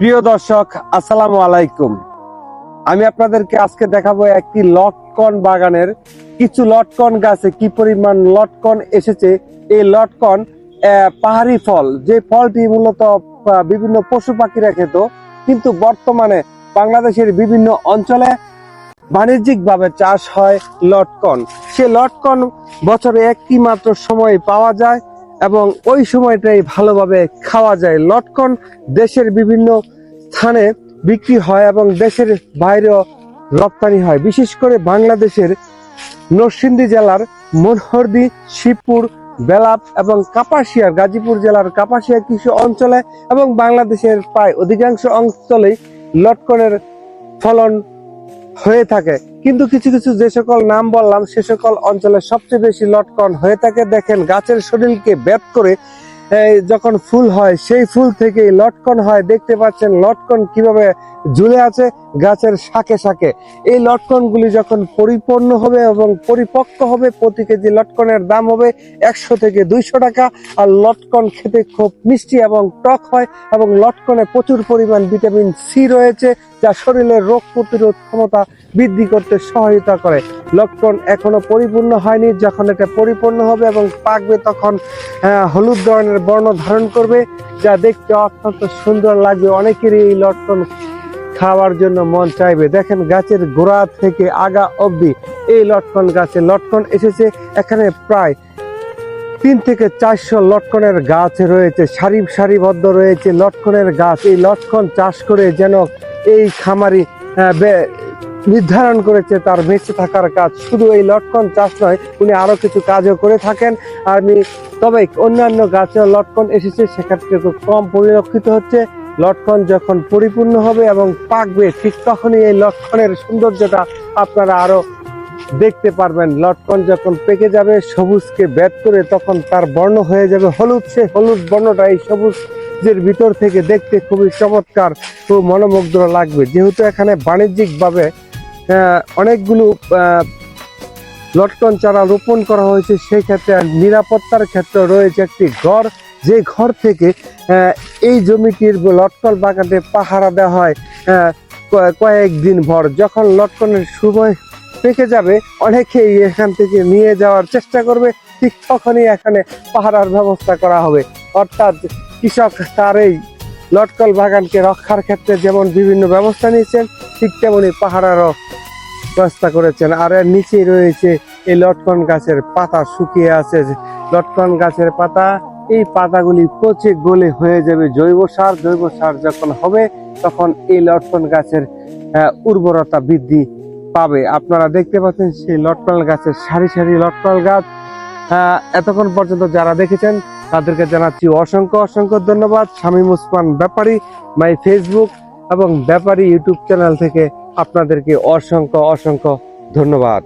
প্রিয় দর্শক, আসসালামু আলাইকুম। আমি আপনাদেরকে আজকে দেখাবো একটি লটকন বাগানের কিছু লটকন গাছে কি পরিমাণ লটকন এসেছে। এই লটকন পাহাড়ি ফল। যে ফলটি মূলত বিভিন্ন পশু পাখিরা খেত, কিন্তু বর্তমানে বাংলাদেশের বিভিন্ন অঞ্চলে বাণিজ্যিকভাবে চাষ হয় লটকন। সে লটকন বছরে একটি মাত্র সময় পাওয়া যায় এবং ওই সময়টাই ভালোভাবে খাওয়া যায়। লটকন দেশের বিভিন্ন স্থানে বিক্রি হয় এবং দেশের বাইরেও রপ্তানি হয়। বিশেষ করে বাংলাদেশের নরসিংদী জেলার মনোহরদি, শিবপুর বেলাপ এবং কাপাসিয়ার, গাজীপুর জেলার কাপাসিয়া কিছু অঞ্চলে এবং বাংলাদেশের প্রায় অধিকাংশ অঞ্চলেই লটকনের ফলন হয়ে থাকে। কিন্তু কিছু কিছু যে সকল নাম বললাম, সে সকল অঞ্চলে সবচেয়ে বেশি লটকন হয়ে থাকে। দেখেন, গাছের শরীরকে ব্যাপ করে যখন ফুল হয়, সেই ফুল থেকে লটকন হয়। দেখতে পাচ্ছেন লটকন কীভাবে ঝুলে আছে গাছের শাখে শাখে এই লটকনগুলি যখন পরিপূর্ণ হবে এবং পরিপক্ক হবে, প্রতি কেজি লটকনের দাম হবে একশো থেকে দুইশো টাকা। আর লটকন খেতে খুব মিষ্টি এবং টক হয় এবং লটকনে প্রচুর পরিমাণ ভিটামিন সি রয়েছে, যা শরীরের রোগ প্রতিরোধ ক্ষমতা বৃদ্ধি করতে সহায়তা করে। লটকন এখনও পরিপূর্ণ হয়নি। যখন এটা পরিপূর্ণ হবে এবং পাকবে তখন হলুদ ধরনের বর্ণ ধারণ করবে, যা দেখতে অত্যন্ত সুন্দর লাগবে। অনেকেরই এই লটকন খাওয়ার জন্য মন চাইবে। দেখেন, গাছের গোড়া থেকে আগা অবধি এই লটকন গাছে লটকন এসেছে। এখানে প্রায় তিন থেকে চারশো লটকনের গাছ রয়েছে, সারি সারিবদ্ধ রয়েছে লটকনের গাছ। এই লটকন চাষ করে যেন এই খামারি নির্ধারণ করেছে তার বেঁচে থাকার কাজ। শুধু এই লটকন চাষ নয়, উনি আরও কিছু কাজও করে থাকেন। আর তবে অন্যান্য গাছেও লটকন এসেছে সেক্ষেত্রে খুব কম পরিলক্ষিত হচ্ছে। লটকন যখন পরিপূর্ণ হবে এবং পাকবে, ঠিক তখনই এই লটকনের সৌন্দর্যটা আপনারা আরও দেখতে পারবেন। লটকন যখন পেকে যাবে, সবুজকে ব্যাট করে তখন তার বর্ণ হয়ে যাবে হলুদ। সে হলুদ বর্ণটা এই সবুজের ভিতর থেকে দেখতে খুবই চমৎকার ও মনোমুগ্ধ লাগবে। যেহেতু এখানে বাণিজ্যিকভাবে অনেকগুলো লটকন চারা রোপণ করা হয়েছে। সেই ক্ষেত্রে নিরাপত্তার ক্ষেত্রে রয়েছে একটি ঘর। যে ঘর থেকে এই জমিটির লটকন বাগানে পাহারা দেওয়া হয় কয়েকদিন ভর। যখন লটকনের সময় পেকে যাবে, অনেকেই এখান থেকে নিয়ে যাওয়ার চেষ্টা করবে। ঠিক তখনই এখানে পাহারার ব্যবস্থা করা হবে। অর্থাৎ কৃষক তার এই লটকল বাগানকে রক্ষার ক্ষেত্রে যেমন বিভিন্ন ব্যবস্থা নিয়েছেন, ঠিক তেমনি পাহারারও ব্যবস্থা করেছেন। আর এর নিচেই রয়েছে এই লটকন গাছের পাতা শুকিয়ে আছে। লটকন গাছের পাতা, এই পাতাগুলি পচে গলে হয়ে যাবে। জৈব সার জৈব সার যখন হবে, তখন এই লটকন গাছের উর্বরতা বৃদ্ধি পাবে। আপনারা দেখতে পাচ্ছেন সেই লটকন গাছের সারি সারি লটকন গাছ। এতক্ষণ পর্যন্ত যারা দেখেছেন, তাদেরকে জানাচ্ছি অসংখ্য অসংখ্য ধন্যবাদ। শামীম উসমান ব্যাপারী, মাই ফেসবুক এবং ব্যাপারী ইউটিউব চ্যানেল থেকে আপনাদেরকে অসংখ্য অসংখ্য ধন্যবাদ।